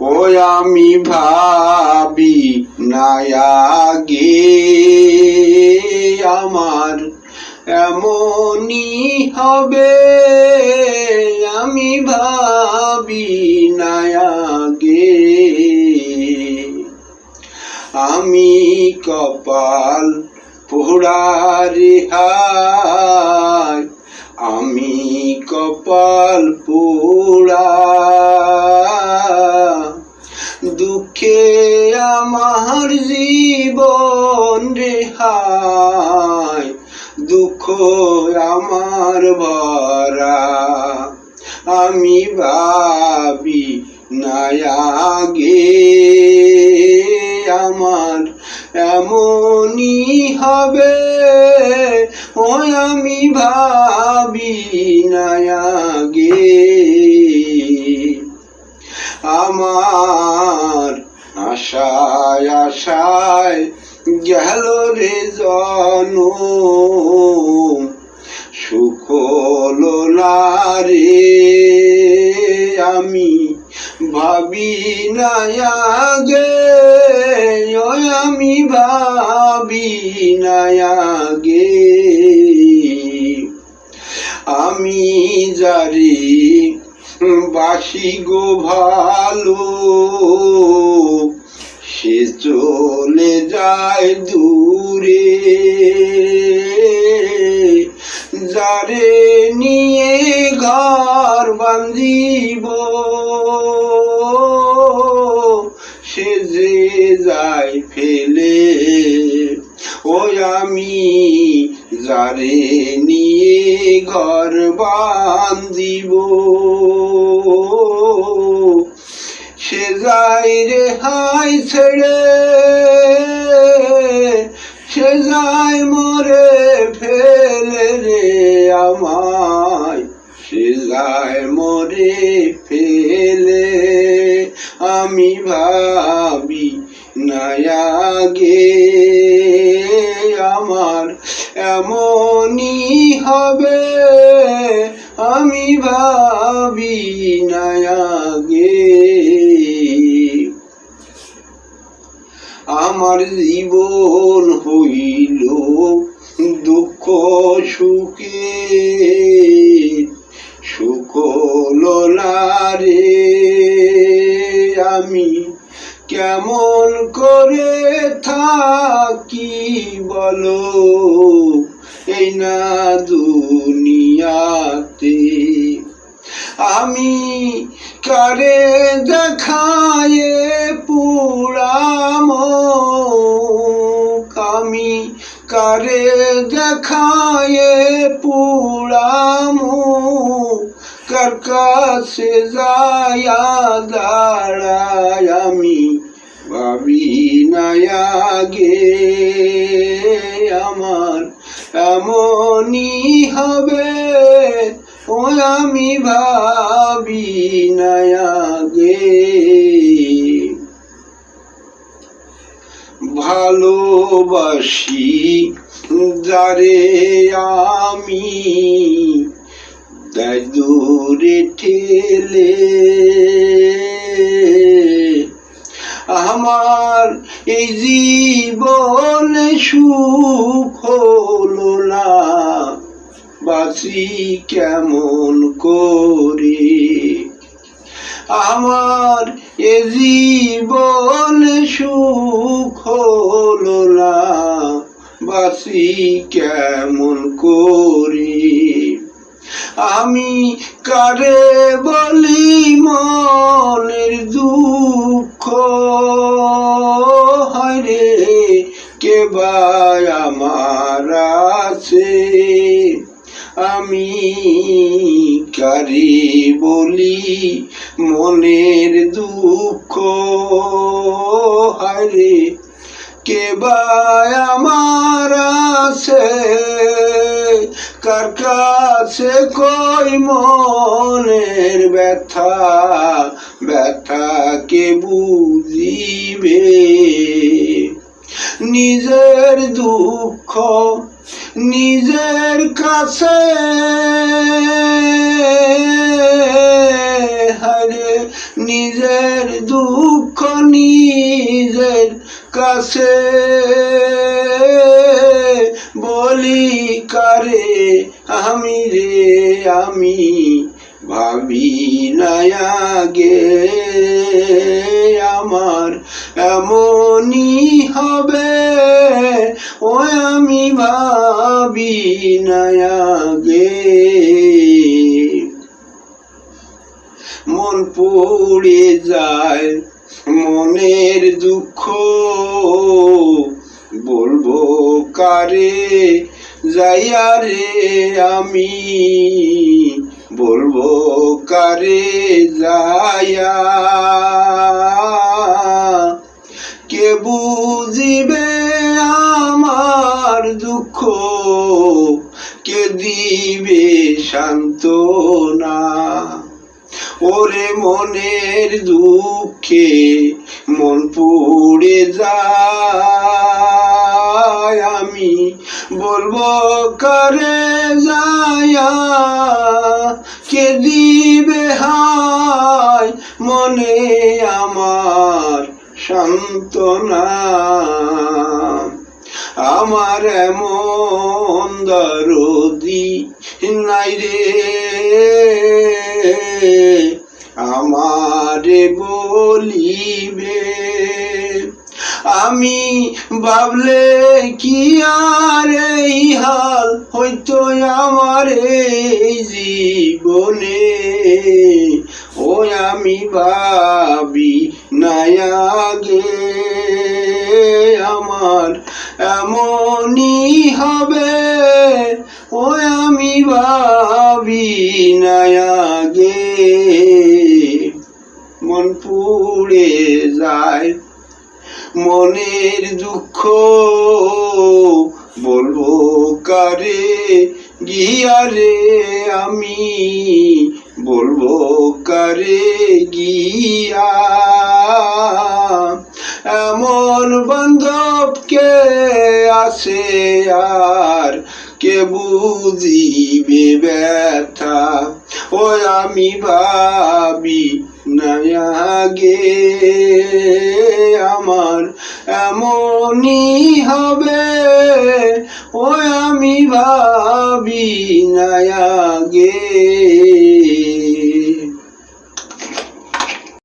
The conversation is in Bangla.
ও আমি ভাবি নায়াগে, আমার এমনই হবে। আমি ভাবি নায়াগে। আমি কপাল পোড়ারে হায় আমি কপাল পোড়া রেহাই দুঃখ আমার ভরা। আমি ভাবি নায়াগে আমার এমনই হবে। ওই আমি ভাবি নায়াগে আমার আশায় আশায় গেল রে জন, সুখ হলো না রে। আমি ভাবি না আগে আমি ভাবি না আমি যারি বাসি গো ভালো সে চলে যায় দূরে। যারে নিয়ে ঘর বান্ধিব সে যে যায় ফেলে। ওই আমি যারে নিয়ে ঘর বান্ধিব সে যাই রে হাই ছেড়ে সে যাই মরে ফেলে রে আমায়। সে যায় মরে ফেলে, আমি ভাবি নায়াগে আমার এমনই হবে। আমি ভাবি নায়াগে আমার জীবন হইল দুঃখ, সুখে। সুখ রে আমি কেমন করে থাকি বলো? এই না দুনিয়াতে আমি কারে দেখায়ে পুরাম আমি কারে দেখায়ে পুরাম কার কাছে যায়া দাঁড়ায় আমি ভাবি নায়াগে আমার এমনই আমি ভাবি নায়াগে ভালোবাসি যারে আমি দূরে ঠেলে। আমার এই জীবন সুখ হলো না। বাসি কেমন করে? আমার এ জীবন সুখ হলো না বাসি কেমন করি? আমি কারে বলি মনের দুঃখ? হরে কে ভাই আমার আছে? আমি কারে বলি, মনের দুঃখ হরে কে ভাই আমার আছে, কার কাছে কই মনের ব্যথা ব্যথা কে বুঝিবে? নিজের দুঃখ নিজের কাছে হারে নিজের দুঃখ নিজের কাছে বলি কারে আমি রে আমি ভাবি নায়াগে আমার এমনই হবে। ও, আমি ভাবি নায়াগে মন পড়ে যায় মনের দুঃখ। বলব কারে যাইয়া রে আমি? বলব, কারে কে বুঝিবে আমার দুঃখ? কে দিবে সান্ত্বনা? ওরে মনের দুঃখে মন পুড়ে যায়। বলব, করে যায়া, কে দিবে হায়? মনে আমার সান্ত্বনা। আমার এমন দরদি নাই রে। আমারে বলিবে আমি ভাবলে কি আর এই হাল? হয়তো আমার এই জীবনে। ও আমি ভাবি নায়াগে আমার এমনই হবে। ও আমি ভাবি নায়াগে মন পুড়ে যায়। মনের দুঃখ বলব কারে? গিয়ারে আমি বলব কারে? গিয়া। এমন বান্ধবকে আছে আর কে বুঝিবে ব্যথা? ও আমি ভাবি নায়াগে আমার এমনই হবে। ও আমি ভাবি নায়াগে